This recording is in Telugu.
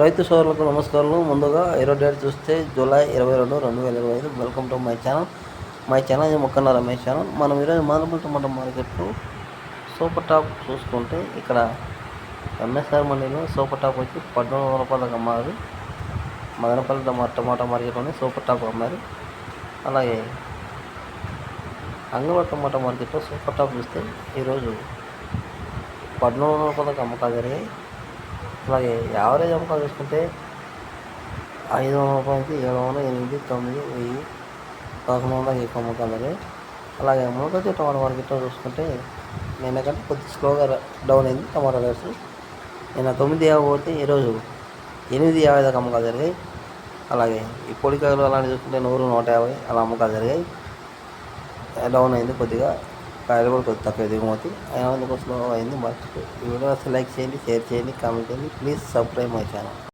రైతు సోదరులకు నమస్కారాలు ముందుగా ఈరోజు డేట్ చూస్తే జూలై ఇరవై రెండు రెండు వేల ఇరవై ఐదు. Welcome to my channel. My channel ఇది మొక్కన్న రమేష్ ఛానల్. మనం ఈరోజు మానపల్ టమాటా మార్కెట్లో సూపర్ టాప్ చూసుకుంటే ఇక్కడ ఎంఎస్ఆర్ మండీలో సూపర్ టాప్ వచ్చి పద్నాలుగు వందల రూపాయలకు అమ్మారు. మదనపల్లి టమా టమాటా మార్కెట్లోనే సూపర్ టాప్ అమ్మారు. అలాగే అంగళ టమాటా మార్కెట్లో సూపర్ టాప్ చూస్తే ఈరోజు పద్నాలుగు వందల రూపాయలకు అమ్మకాలు జరిగాయి. అలాగే యావరేజ్ అమ్మకాలు చూసుకుంటే ఐదు వందల రూపాయలకి ఏడు వందల ఎనిమిది తొమ్మిది వెయ్యి పదకొండు వందల ఎక్కువ అమ్మకాలు జరిగాయి అలాగే మూడోది టమాటా మార్కెట్లో చూసుకుంటే నిన్న కంటే కొద్ది స్లోగా డౌన్ అయింది టమాటా రేట్స్. నిన్న తొమ్మిది యాభై పోతే ఈరోజు ఎనిమిది యాభై దాకా అమ్మకాలు జరిగాయి. అలాగే ఈ పొడికాయలు అలాంటివి చూసుకుంటే నూరు నూట యాభై అలా అమ్మకాలు జరిగాయి. డౌన్ అయింది కొద్దిగా. కాయలు కూడా కొద్ది తక్కువ దిగుమతి అయినా ఎందుకు స్లో అయింది. మర్చిపోయి ఈ వీడియో అసలు లైక్ చేయండి షేర్ చేయండి కామెంట్ చేయండి. Please subscribe my channel.